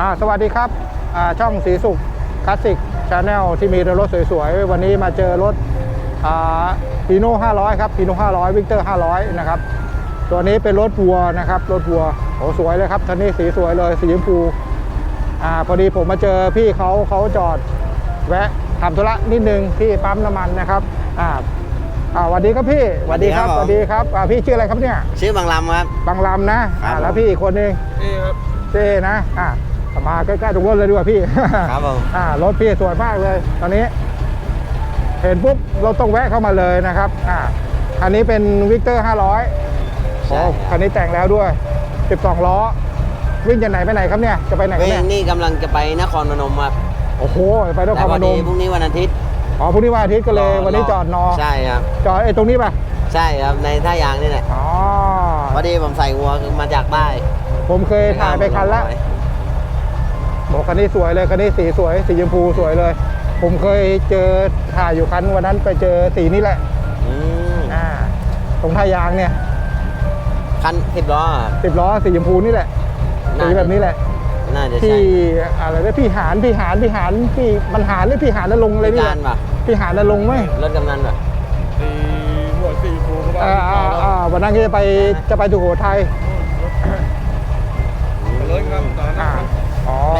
อ่าสวัสดีครับอ่าช่องสีสุขคลาสสิกชาแนลที่มีรถสวยๆ วันนี้มาเจอรถพีโน่500 ครับพีโน่500 วิกเตอร์ 500 นะครับ ตัวนี้เป็นรถวัวนะครับ รถวัวโอ้สวยเลยครับท่านนี้สีสวยเลยสีชมพูอ่าพอดีผมมาเจอพี่เขาเขาจอดแวะทำธุระนิดนึงที่ปั๊มน้ำมันนะครับอ่าอ่าสวัสดีครับพี่สวัสดีครับสวัสดีครับอ่าพี่ชื่ออะไรครับเนี่ย ชื่อบางลำครับ บางลำนะอ่าครับผมแล้วพี่อีกคนนึงเอ้ครับ เจ้นะอะ มาใกล้ๆตรงรถเลยดีกว่าพี่ครับผมอ่ารถพี่สวยมากเลย ตอนนี้ เห็นปุ๊บเราต้องแวะเข้ามาเลยนะครับอ่าคันนี้เป็นวิกเตอร์ 500โอ้ใช่คันนี้แต่งแล้วด้วย 12 ล้อ วิ่งจากไหนไปไหนครับเนี่ย จะไปไหนครับเว้ยเนี่ยนี่กำลังจะไปนครพนมครับโอ้โห ไปนแต่ครพพอนดีมพรุ่งนี้วันอาทิตย์อ๋อพรุ่งนี้วันอาทิตย์ก็เลยวันนี้จอดนอใช่ครับจอดไอ้ตรงนี้ป่ะใช่ครับในท่ายางนี่แหละอ๋อพอดีผมใส่วัวมาจากใต้ผมเคยถ่ายไปคันละ บอกคันนี้สวยเลยคันนี้สีสวย สีชมพูสวยเลย ผมเคยเจอถ่ายอยู่คันวันนั้นไปเจอสีนี้แหละอืมอ่าตรงท่ายางเนี่ยคันสิบล้อครับสิบล้อสีชมพูนี่แหละน่าสีแบบนี้แหละ น่าจะพี่ใช่อะไรนะพี่หานพี่หานพี่หานพี่บรรหารหรือพี่หานนรงค์อะไรพินี่แหกาละรป่ะพี่หานนรงค์ไหมรถกำนันป่ะสีหัวสีฟูก็อ่าอ่าอ่าวันนั้นก็จะไปจะไปสุโขทัยเลยครับตอนอ่านั้นอ๋อ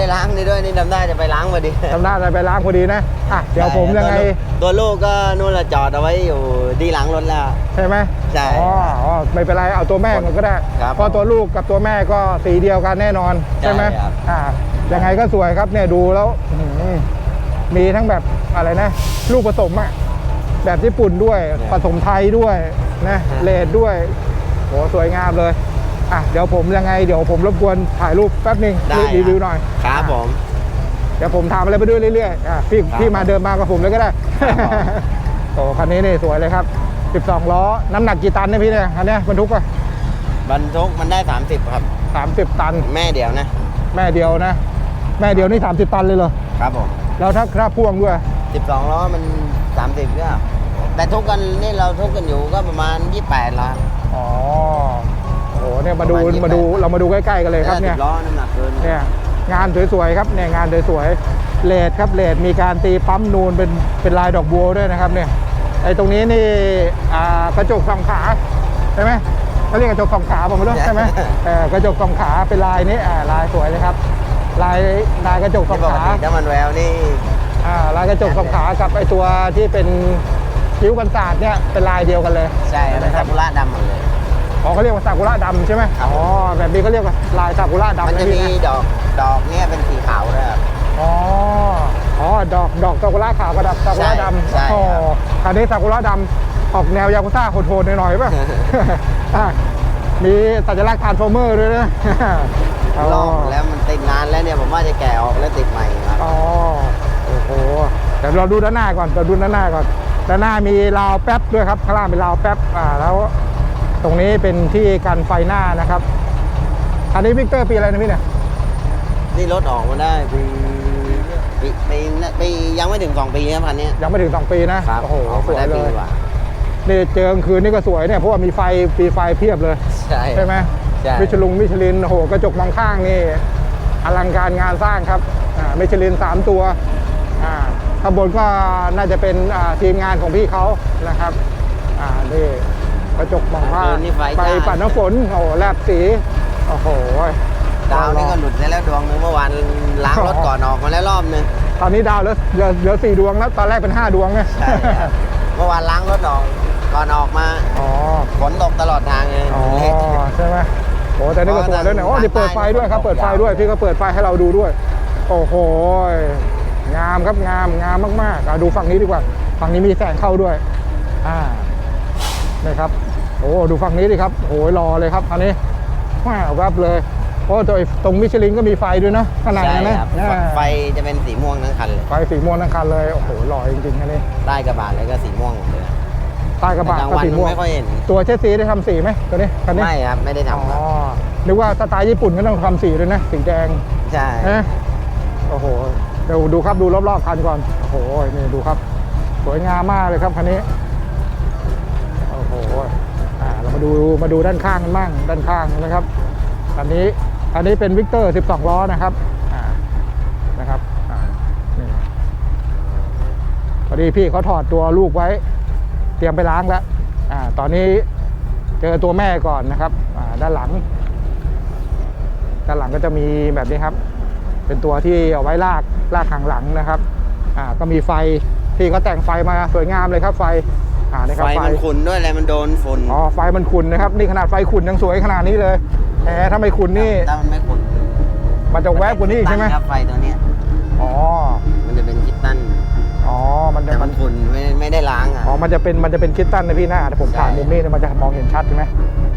ไม่ได้ล้างนี่ด้วยนี่ทำได้จะไปล้างพอดีจำได้อะไรไปล้างพอดีนะอะเดี๋ยวผมยังไง ตัวลูกก็นู่นละจอดเอาไว้อยู่ที่หลังรถแล้วใช่ไหมใช่อ๋ออ๋อไม่เป็นไรเอาตัวแม่มันก็ได้ครับเพราะตัวลูกกับตัวแม่ก็สีเดียวกันแน่นอนใช่ไหมใช่ครับอ่ายังไงก็สวยครับเนี่ยดูแล้วอื้อหือมีทั้งแบบอะไรนะ ลูกผสมอะแบบญี่ปุ่นด้วยผสมไทยด้วยนะเลดด้วยโหสวยงามเลย อะเดี๋ยวผมยังไงเดี๋ยวผมรบกวนถ่ายรูปแป๊บหนึงได้รีวิวหน่อยครับผม เดี๋ยวผมทำอะไรไปด้วยเรื่อยๆอะพี่ครับพี่มาเดินมากับผมเลยก็ได้ครับผมโอ้คันนี้นี่สวยเลยครับ 12 ล้อ น้ำหนักกี่ตันเนี่ยพี่เนี่ยคันเนี้ยบรรทุกอะบรรทุกมันได้ 30 ครับ 30 ตัน แม่เดียวนะ แม่เดียวนะ แม่เดียวนี่ 30 ตันเลยเหรอ ครับผม แล้วถ้าถ้าพ่วงด้วย 12 ล้อมัน 30ก็แต่ทุกกันนี่เราทุกกันอยู่ก็ประมาณ 28ล้านอ๋อโอ้โห เนี่ยมาดูประมาณ28มาดูเรามาดูใกล้ๆกันเลยครับเนี่ย ล้อน้ำหนักเกินเนี่ยงานสวยๆครับเนี่ยงานสวยๆเลดครับเลดมีการตีปั๊มนูนเป็นเป็นลายดอกบัวด้วยนะครับเนี่ยไอ้ตรงนี้นี่อ่ากระจกสองขาใช่ไหมเขาเรียกกระจกสองขาผมไม่รู้ใช่ไหมเออกระจกสองขาเป็นลายนี้อ่าลายสวยเลยครับ ลายลายกระจกสที่องปกขาติถ้ามันแววนี่อ่าลายกระจกสองขากับไอ้ตัวที่เป็นคิ้วกันศาสตร์เนี่ยเป็นลายเดียวกันเลย ใช่เป็นซากุระดำหมดเลย อ๋อเขาเรียกว่าซากุระดำใช่ไหมครับ อ๋อแบบนี้เขาเรียกว่าลายซากุระดำมันจะนะพี่มีนะดอกดอกเนี่ยเป็นสีขาวด้วยครับ อ๋ออ๋อดอกดอกซากุระขาวกับดอกซากุระดำใช่ใช่อ๋อคันนี้ซากุระดำออกแนวยากุซ่าโหดๆหน่อยๆป่ะ อะมีสัญลักษณ์ทรานส์ฟอร์เมอร์ด้วยนะอ๋อลอกแล้วมันติดนานแล้วเนี่ยผมว่าจะแกะออกแล้วติดใหม่ครับ อ๋อโอ้โหเดี๋ยวเราดูด้านหน้าก่อนเราดูด้านหน้าก่อนด้านหน้ามีราวแป๊บด้วยครับข้างล่างเป็นราวแป๊บอ่าแล้ว ตรงนี้เป็นที่กันไฟหน้านะครับ อันนี้วิกเตอร์ปีอะไรนะพี่เนี่ยนี่รถออกมาได้ปีปีปีปียังไม่ถึง2ปีครับคันเนี้ยยังไม่ถึงสองปีนะโอ้โหออกสมาวยได้เลปียกว่านี่เจอกลางคืนนี่ก็สวยเนี่ยเพราะว่ามีไฟปีไฟเพียบเลยใช่ใช่ไหมใช่มิชลุงมิชลินโอ้โหกระจกมองข้างนี่อลังการงานสร้างครับอ่ามิชลิน3ตัวอ่าข้างบนก็น่าจะเป็นอ่าทีมงานของพี่เขานะครับ อ่านี่ กระจกมองข้างคืนนี่ไฟไปจ้าปัดน้ำฝนโอ้โหแลบสีโอ้โหดาวนี่ก็หลุดไปแล้วดวงนึงเมื่อวานล้างรถก่อนออกมาแล้วรอบนึงตอนนี้ดาวเหลือเหลือเหลือสี่ดวงแล้วตอนแรกเป็น5ดวงไงใช่ครับเมื่อวานล้างรถออกก่อนออกมาอ๋อฝนตกตลอดทางเลยอ๋อใช่ไหมโอ้แต่นี่ก็สวยด้วยเนี่ยโอ้นี่เปิดไฟด้วยครับเปิดไฟด้วยพี่ก็เปิดไฟให้เราดูด้วย โอ้โหงามครับงามงามมากๆอะดูฝั่งนี้ดีกว่า ฝั่งนี้มีแสงเข้าด้วย อ่า นี่ครับโอ้ดูฝั่งนี้ดิครับโอ้ยรอเลยครับอันนี้ว้าวแวบเลยโอ้ตัวตรงมิชลินก็มีไฟด้วยนะข้างในใช่นะครับอ่าไฟจะเป็นสีม่วงทั้งคันเลยไฟสีม่วงทั้งคันเลยโอ้โหหล่อจริงๆอันนี้ใต้กระบะเลยก็สีม่วงหมดเลยใต้กระบะแต่กลางก็วันสีม่วงไม่ค่อยเห็นตัวเชสซีได้ทำสีไหมตัวนี้คันนี้ไม่ครับไม่ได้อ๋ทำครับอนึกว่าสไตล์ญี่ปุ่นก็ต้องทำสีด้วยนะสีแดงใช่นะโอ้โหเดี๋ยวดูครับดูรอบๆคันก่อนโอ้โหนี่ดูครับ สวยงามมากเลยครับคันนี้ โอ้โห อ่า เรามา ดูมาดูด้านข้างกันบ้างด้านข้างนะครับ อันนี้อันนี้เป็นวิกเตอร์ 12 ล้อนะครับนะครับอพอดีพี่เขาถอดตัวลูกไว้ เตรียมไปล้างแล้วอตอนนี้เจอตัวแม่ก่อนนะครับด้านหลัง ด้านหลังก็จะมีแบบนี้ครับ เป็นตัวที่เอาไว้ลากลากข้างหลังนะครับก็มีไฟพี่เขาแต่งไฟมาสวยงามเลยครับไฟ อ่านี่ครับไฟมันขุ่นด้วยอะไรมันโดนฝุ่นอ๋อไฟมันขุ่นนะครับนี่ขนาดไฟขุ่นยังสวยขนาดนี้เลยแหมถ้าไม่ขุ่นนี่ถ้ามันไม่ขุ่นมันจะแวบกว่านี้อีกใช่ไหมครับไฟตัวเนี้ยอ๋อมันจะเป็นคิตตันอ๋อมันจะแต่มัมันนขุ่นไม่ไม่ได้ล้างอะอ๋อมันจะเป็นมันจะเป็นคิตตันนะพี่หน้าแต่ผมใช่ถ่ายมุมนี้เนี่ยมันจะมองเห็นชัดใช่ไหม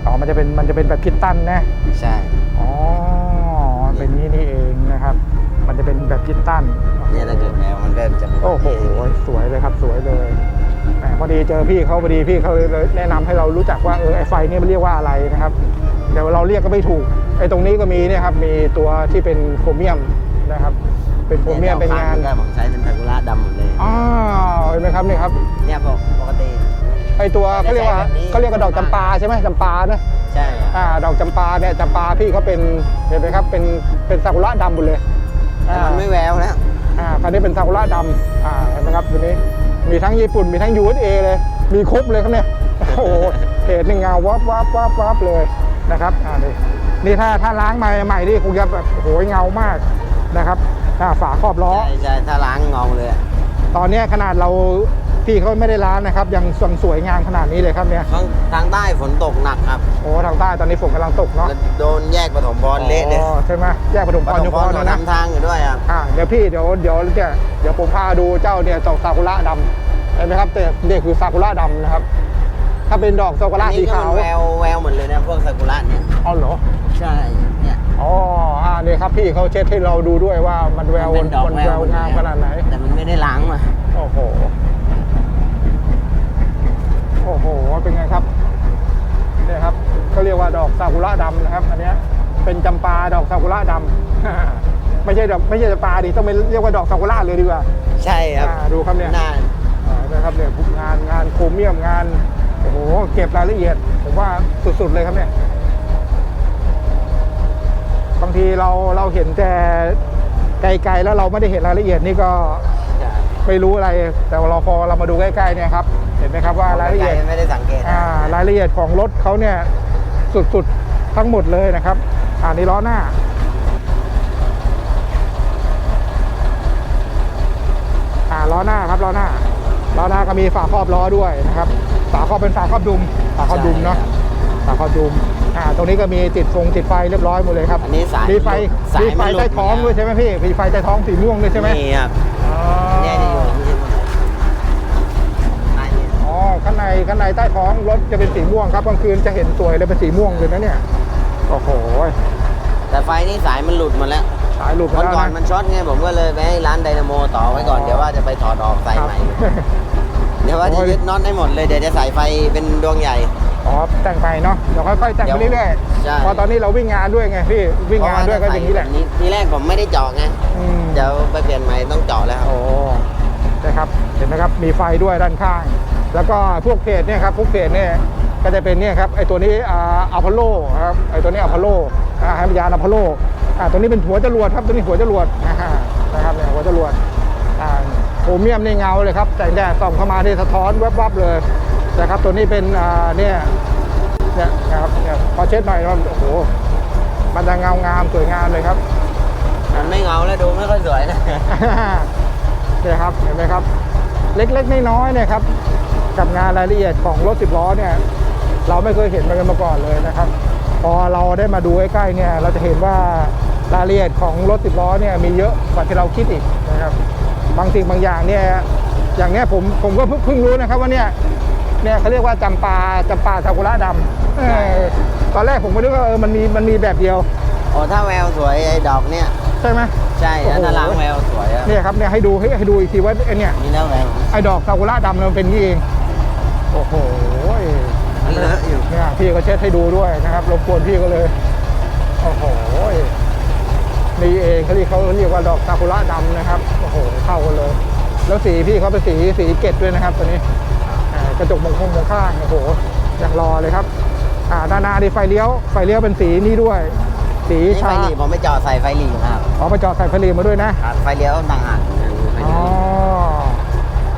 อ๋อมันจะเป็นมันจะเป็นแบบคิตตันนะใช่อ๋อเป็นนี้นี่เองนะครับ มันจะเป็นแบบคิตตันเนี่ยถ้าเกิดแมวมันก็จะเป็นโอ้โหสวยเลยครับสวยเลย แหมพอดีเจอพี่เขาพอดีพี่เขาเลยแนะนำให้เรารู้จักว่าเออไอไฟเนี่ยมันเรียกว่าอะไรนะครับเดี๋ยวเราเรียกก็ไม่ถูกไอตรงนี้ก็มีเนี่ยครับมีตัวที่เป็นโครเมียมนะครับเป็นโครเมียมเป็นงานก็ผมใช้เป็นซากุระดำหมดเลยอ้าวเห็นไหมครับนี่ครับเนี่ยปกปกติไอตัวเขาเรียกว่าแบบนี้เขาเรียกว่าดอกจำปาใช่ไหมจำปานะใช่ครับอ่าดอกจำปาเนี่ยจำปาพี่เขาเป็นเห็นไหมครับเป็นเป็นซากุระดำหมดเลยแต่อ่ามันไม่แววแล้วอ่าคันนี้เป็นซากุระดำอ่าเห็นไหมครับตัวนี้ มีทั้งญี่ปุ่นมีทั้ง USA เลย มีครบเลยครับเนี่ย โอ้โหเพจนี่เงาวับวับวับวับเลยนะครับอ่านี่นี่ถ้าถ้าล้างใหม่ใหม่นี่คงจะแบบโอ้โหเงามากนะครับอ่าฝาครอบล้อ ใช่ใช่ถ้าล้างเงาเลยอะตอนเนี้ยขนาดเรา พี่เขาไม่ได้ล้างนะครับ ยังสวยสวยงามขนาดนี้เลยครับเนี่ยข้างทางใต้ฝนตกหนักครับโอ้ทางใต้ตอนนี้ฝนกำลังตกเนาะแล้วโดนแยกปฐมพรเละเลยอ๋อใช่ไหมแยกปฐมปพรฐยุมพพรรนะนะทำทางอยู่ด้วยครับอ่าเดี๋ยวพี่เดี๋ยวเดี๋ยวเนี่ยเดี๋ยวผมพาดูเจ้าเนี่ยดอกซากุระดำเห็นไหมครับแต่เนี่ยคือซากุระดำนะครับ ถ้าเป็นดอกซากุระอันสีนี้ก็ขาวมันแววแววหมดเลยนะพวกซากุระเนี่ยเอาเหรอใช่เนี่ยอ๋ออ่าเนี่ยครับพี่เขาเช็ดให้เราดูด้วยว่ามันแววมันเป็นดอกมันแววแววงามขนาดไหนแต่มันไม่ได้ล้างมาโอ้โห โอ้โห เป็นไงครับเนี่ยครับก็เรียกว่าดอกซากุระดำนะครับ อันเนี้ยเป็นจำปาดอกซากุระดำไม่ใช่ดอกไม่ใช่จำปาดิต้องเป็นเรียกว่าดอกซากุระเลยดีกว่า ใช่ครับอ่าดูครับเนี่ยหน้าอ่านะครับเนี่ยงานงานโครเมียมงานโอ้โหเก็บรายละเอียดผมว่าสุดๆเลยครับเนี่ยบางทีเราเราเห็นแต่ไกลๆแล้วเราไม่ได้เห็นรายละเอียดนี่ก็ใช่ไม่รู้อะไร แต่ว่าเราพอเรามาดูใกล้ๆเนี่ยครับเห็นไหมครับว่ารายละเอียดไม่ได้สังเกตนะอ่ารายละเอียดของรถเขาเนี่ยสุดๆทั้งหมดเลยนะครับอ่านี่ล้อหน้าอ่าล้อหน้าครับล้อหน้าล้อหน้าก็มีฝาครอบล้อด้วยนะครับฝาครอบเป็นฝาครอบดุมฝาครอบดุมเนาะฝาครอบดุมอ่าตรงนี้ก็มีติดฟงติดไฟเรียบร้อยหมดเลยครับอันนี้สายมีไฟสายมีไฟมันหลุดใต้ท้องด้วยใช่ไหมพี่มีไฟใต้ท้องสีม่วงด้วยใช่ไหมนี่ครับ อ๋อ เนี่ยจะอยู่ที่ใต้เนี่ย อ๋อ ข้างในข้างในใต้ท้องรถจะเป็นสีม่วงครับกลางคืนจะเห็นสวยเลยเป็นสีม่วงเลยนะเนี่ยโอ้โหแต่ไฟนี่สายมันหลุดหมาแล้วสายหลุดไปวันแล้วก่อนนะมันช็อตไงผมก็เลยไปให้ร้านไดนาโมต่อไว้ก่อนอ๋อเดี๋ยวว่าจะไปถอดออกใส่ครับใหม่เดี๋ยวว่าโอ้จะยยึดน็อตให้หมดเลยเดี๋ยวจะใส่ไฟเป็นดวงใหญ่อ๋อแต่งไปเนาะเดี๋ยวค่อยๆแต่งไปเรื่อยใช่ๆเพอตอนนี้เราวิ่งงานด้วยไงพี่วิ่งงานด้วยก็อย่างนี้แหละทีแรกผมไม่ได้เจาะไงอืมเดี๋ยวไปเปลี่ยนใหม่ต้องเจาะแล้วครับโอ้นะครับเห็นไหมครับมีไฟด้วยด้านข้าง แล้วก็พวกเพจเนี่ยครับพวกเพจเนี่ยก็จะเป็นเนี่ยครับไอตัวนี้อ่าอพอลโลครับไอตัวนี้อพอลโลอ่าให้ยานอพอลโลอ่าตัวนี้เป็นหัวจรวดครับตัวนี้หัวจรวดอ่านะครับเนี่ยหัวจรวดอ่าโครเมียมนี่เงาเลยครับแสงแดดส่องเข้ามาที่สะท้อนวับๆเลยนะครับตัวนี้เป็นอ่าเนี่ยเนี่ยนะครับเนี่ยพอเช็ดหน่อยมันโอ้โหมันจะเงางามสวยงามเลยครับ มันไม่เงาแล้วดูไม่ค่อยสวยนะเนี่ยครับเห็นไหมครับ เล็กๆน้อยๆเนี่ยครับ กับงานรายละเอียดของรถสิบล้อเนี่ยเราไม่เคยเห็นมันกันมาก่อนเลยนะครับ พอเราได้มาดูใกล้ๆเนี่ยเราจะเห็นว่ารายละเอียดของรถสิบล้อเนี่ยมีเยอะกว่าที่เราคิดอีกนะครับ บางสิ่งบางอย่างเนี่ยอย่างเนี้ยผมผมก็เพิ่งเพิ่งรู้นะครับว่าเนี่ยเนี่ยเขาเรียกว่าจำปาจำปาซากุระดำเออตอนแรกผมก็นึกว่าเออมันมีมันมีแบบเดียวโอ้ถ้าแววสวยไอ้ดอกเนี่ยใช่ไหมใช่แล้วถ้าล้างแววสวยอะเนี่ยครับเนี่ยให้ดูให้ให้ดูอีกทีว่าไอเนี่ยมีแล้วแววไอ้ดอกซากุระดำมันเป็นอย่างนี่เอง โอ้โหมันเลอะอยู่เนี่ยพี่ก็เช็ดให้ดูด้วยนะครับรบกวนพี่ก็เลย โอ้โหนี่เองเขาเรียกเขาเรียกว่าดอกซากุระดำนะครับ โอ้โห เข้ากันเลย แล้วสีพี่เขาเป็นสีสีเกตด้วยนะครับตัวนี้อ่ากระจกมองคงมองข้าง โอ้โหอย่างรอเลยครับ อ่าด้านหน้านี่ไฟเลี้ยว ไฟเลี้ยวเป็นสีนี้ด้วย สีนี่ไฟชาหลีผมไปจอดใส่ไฟหลีนะครับขอมาจอดใส่ไฟลีมาด้วยนะครับไฟเลี้ยวต่างหากไฟอ๋เลี้อยว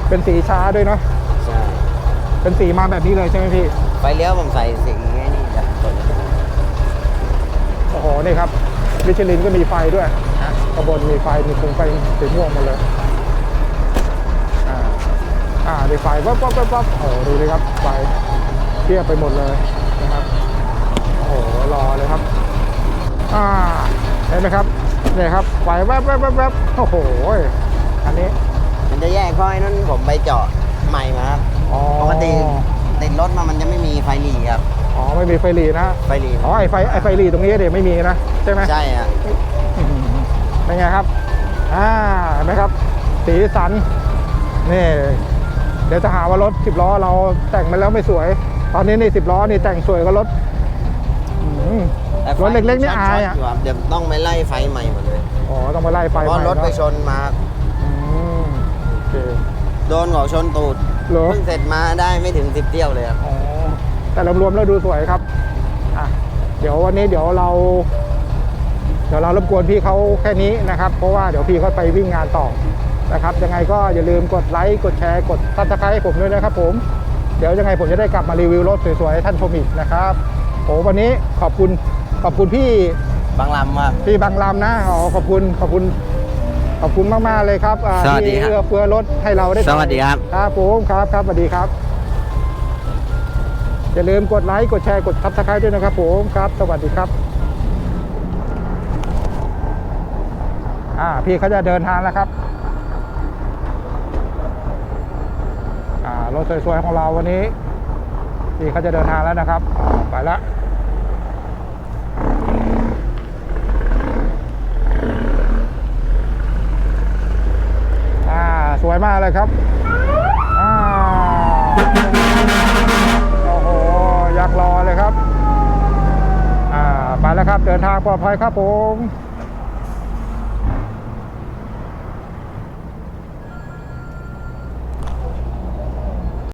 เป็นสีชาด้วยเนาะใช่ เป็นสีมาแบบนี้เลยใช่ไหมพี่ ไฟเลี้ยวผมใส่สีไอ้นี่แบบโอ้โห นี่ครับ มิชลินก็มีไฟด้วยข้างบนมีไฟ มีโคมไฟสีม่วงหมาเลย อ่า อ่ามีไฟวับวับวับวับโอ้โหดูดิครับ ไฟเทียบไปหมดเลยนะครับ โอ้โห รอเลยครับ อ่า เห็นไหมครับเนี่ยครับ ไฟแวบแวบแวบแวบโอ้โห อันนี้ มันจะแยกเพราะไอ้นั่นผมไปเจาะใหม่มาครับ อ๋อปกติติดรถมามันจะไม่มีไฟหลีครับ อ๋อไม่มีไฟหลีนะไฟหลีอ๋อไอไฟไอไฟหลีตรงนี้เดี๋ยวไม่มีนะใช่ไหมใช่ฮะเป็นไงครับอ่าเห็นไหมครับ สีสันนี่เดี๋ยวจะหาว่ารถสิบล้อเราแต่งมาแล้วไม่สวย ตอนนี้นี่สิบล้อนี่แต่งสวยกว่ารถอืมแต่ไฟรถเล็กๆนี่ช็อายๆอะยู่ครับเดี๋ยวต้องไปไล่ไฟใหม่หมดเลยอ๋อต้องมาไล่ไฟเพราะใหม่รถไปเนอะชนมาอืมโอเค โดนเขาชนตูดเหรอ เพิ่งเสร็จมาได้ไม่ถึงสิบเที่ยวเลยครับ อ๋อแต่รวมๆแล้วดูสวยครับอะเดี๋ยววันนี้เดี๋ยวเรา เดี๋ยวเรารบกวนพี่เขาแค่นี้นะครับ เพราะว่าเดี๋ยวพี่เขาไปวิ่งงานต่อนะครับยังไงก็อย่าลืมกดไลค์กดแชร์กดซับสไครต์ให้ผมด้วยนะครับผมเดี๋ยวยังไงผมจะได้กลับมารีวิวรถสวยๆให้ท่านชมอีกนะครับโอ้วันนี้ขอบคุณขอบคุณพี่ บางลำครับ พี่บางลำนะอ๋อขอบคุณขอบคุณข อบคุณมากๆเลยครับอ่าสวัสดีที่ครับเอื้อเฟื้อรถให้เราได้สวัสดีครับครับผมครับครับสวัสดีครับ อย่าลืมกดไลค์กดแชร์กดซับสไครต์ด้วยนะครับผมครับ สวัสดีครับอ่าพี่เขาจะเดินทางแล้วครับอ่ารถสวยๆของเราวันนี้พี่เขาจะเดินทางแล้วนะครับอ่าไปละอ่า ส วยมากเลยครับอ่าโอ้โหอยากรอเลยครับอ่าไปแล้วครับเดินทางปลอดภัยครับผม